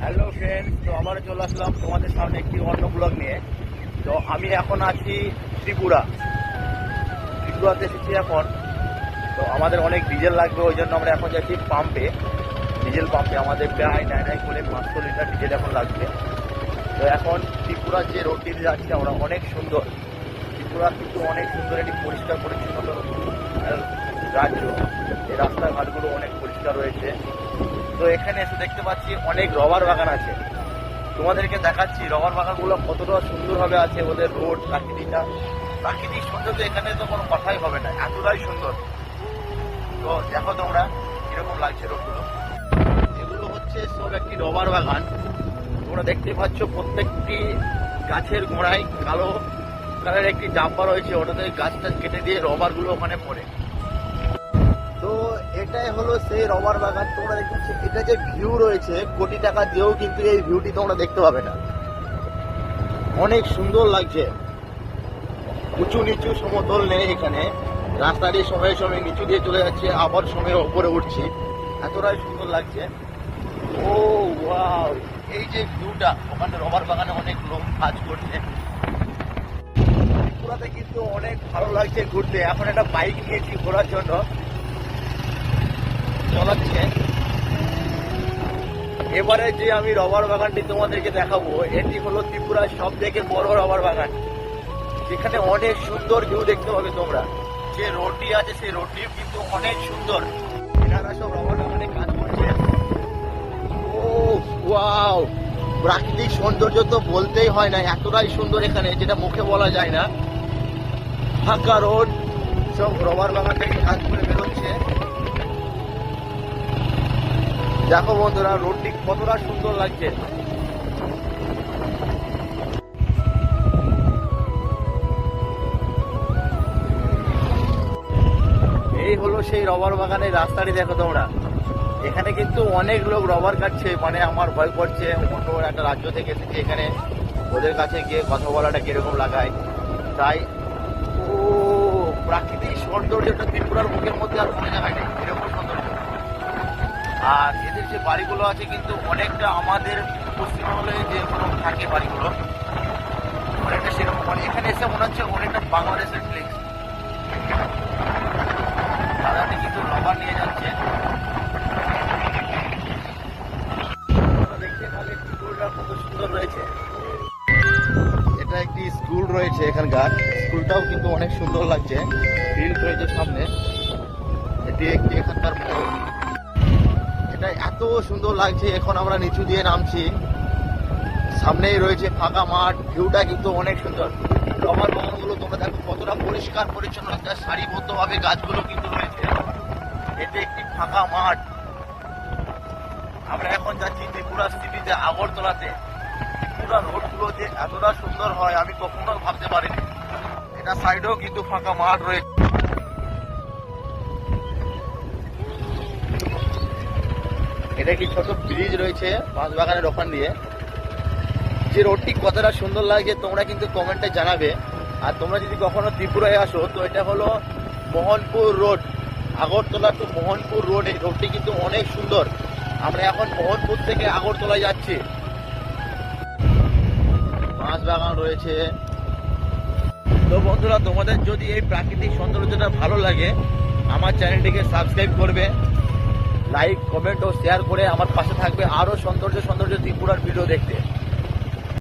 Hello friend তো আবার চলে আসলাম তোমাদের সামনে একটি অন্য ব্লগ নিয়ে। তো আমি এখন আছি ত্রিপুরা। ত্রিপুরাতে এসেছি এখন। তো আমাদের অনেক ডিজেল লাগবে, ওই জন্য আমরা এখন যাচ্ছি পাম্পে ডিজেল পাম্পে আমাদের প্রায় নাই নাই করে পাঁচশো লিটার ডিজেল এখন লাগবে। তো এখন ত্রিপুরার যে রোডটি যাচ্ছি আমরা, অনেক সুন্দর। ত্রিপুরা কিন্তু অনেক সুন্দর একটি পরিষ্কার পরিচ্ছন্ন। এখানে এসে দেখতে পাচ্ছি অনেক রবার বাগান আছে। তোমাদেরকে দেখাচ্ছি রবার বাগানগুলো কতটা সুন্দরভাবে আছে ওদের রোড প্রাকৃতিকটা প্রাকৃতিক সৌন্দর্য এখানে তো কোনো কথাই হবে না, এতটাই সুন্দর। তো দেখো তোমরা কীরকম লাগছে রোডগুলো। এগুলো হচ্ছে সব একটি রবার বাগান। তোমরা দেখতে পাচ্ছ প্রত্যেকটি গাছের গোড়ায় কালো কালারের একটি ডাব্বা রয়েছে, ওটাতে গাছটা কেটে দিয়ে রবারগুলো ওখানে পড়ে। তো এটাই হলো সেই রবার বাগান। তোমরা দেখতে এটা যে ভিউ রয়েছে, কোটি টাকা দিয়েও কিন্তু এই ভিউটি তোমরা দেখতে পাবে না। অনেক সুন্দর লাগছে। উঁচু নিচু সমতল নেই এখানে। রাস্তা দিয়ে সময়ে সময়ে নিচু দিয়ে চলে যাচ্ছে, আবার সময়ের ওপরে উঠছি। এতটাই সুন্দর লাগছে। Oh, wow! এই যে ভিউটা ওখানে রবার বাগানে অনেক লোক কাজ করছে। ত্রিপুরাতে কিন্তু অনেক ভালো লাগছে ঘুরতে। এখন একটা বাইক নিয়েছি ঘোরার জন্য। চালাচ্ছে। এবারে যে আমি রবার বাগানটি তোমাদেরকে দেখাবো, এটি হলো ত্রিপুরার সব থেকে বড় রবার বাগান। যেখানে অনেক সুন্দর ভিউ দেখতে পাবে তোমরা। যে রোডটি আছে, সেই রোডটিও কিন্তু অনেক সুন্দর। এনারা সব রবার বাগানে কাজ করছে। Oh wow! প্রাকৃতিক সৌন্দর্য তো বলতেই হয় না, এতটাই সুন্দর এখানে, যেটা মুখে বলা যায় না। ফাঁকা রোড, সব রবার বাগান থেকে কাজ করে বেরোচ্ছে। দেখো বন্ধুরা, রোডটি কতটা সুন্দর লাগছে। এই হলো সেই রবার বাগানের রাস্তাটি, দেখো তোমরা। এখানে কিন্তু অনেক লোক রবার কাটছে মানে আমার ভয় করছে। অন্য একটা রাজ্য থেকে এসেছে এখানে, ওদের কাছে গিয়ে কথা বলাটা কীরকম লাগায়। তাই, ও, প্রাকৃতিক সৌন্দর্যটা ত্রিপুরার মুখের মধ্যে আর আর এদের যে বাড়িগুলো আছে কিন্তু অনেকটা আমাদের পশ্চিমবঙ্গে যে থাকে বাড়িগুলো, অনেকটা সেরকম। মানে এখানে এসে মনে হচ্ছে অনেকটা বাংলাদেশের ফ্লেক্স দাদাটি কিন্তু রবার নিয়ে যাচ্ছে। এটা একটি স্কুল রয়েছে এখানকার। স্কুলটাও কিন্তু অনেক সুন্দর লাগছে। ফিল্ড রয়েছে সামনে। এটি একটি এখানকার। এটা এত সুন্দর লাগছে, এখন আমরা নিচু দিয়ে নামছি। সামনেই রয়েছে ফাঁকা মাঠ ভিউটা কিন্তু অনেক সুন্দর। রবার বাগানগুলো তোমরা দেখো কতটা পরিষ্কার পরিচ্ছন্ন একটা সারিবদ্ধভাবে গাছগুলো কিন্তু রয়েছে। এটি একটি ফাঁকা মাঠ। আমরা এখন যাচ্ছি ত্রিপুরা সিটিতে, আগরতলাতে। ত্রিপুরা রোডগুলো যে এতটা সুন্দর হয়, আমি কখনো ভাবতে পারিনি। এটা সাইডেও কিন্তু ফাঁকা মাঠ রয়েছে। এটা কি ছোট ব্রিজ রয়েছে, বাঁশবাগানের ওখান দিয়ে। যে রোডটি কতটা সুন্দর লাগে তোমরা কিন্তু কমেন্টে জানাবে। আর তোমরা যদি কখনো ত্রিপুরায় আসো, তো এটা হলো Mohanpur road Agartala to Mohanpur road এই রোডটি কিন্তু অনেক সুন্দর। আমরা এখন মোহনপুর থেকে আগরতলা যাচ্ছি। বাঁশবাগান রয়েছে। তো বন্ধুরা, তোমাদের যদি এই প্রাকৃতিক সৌন্দর্যটা ভালো লাগে, আমার চ্যানেলটিকে সাবস্ক্রাইব করবে। লাইক কমেন্ট ও শেয়ার করে আমার পাশে থাকবে। আরও সৌন্দর্য সৌন্দর্য ত্রিপুরার ভিডিও দেখতে।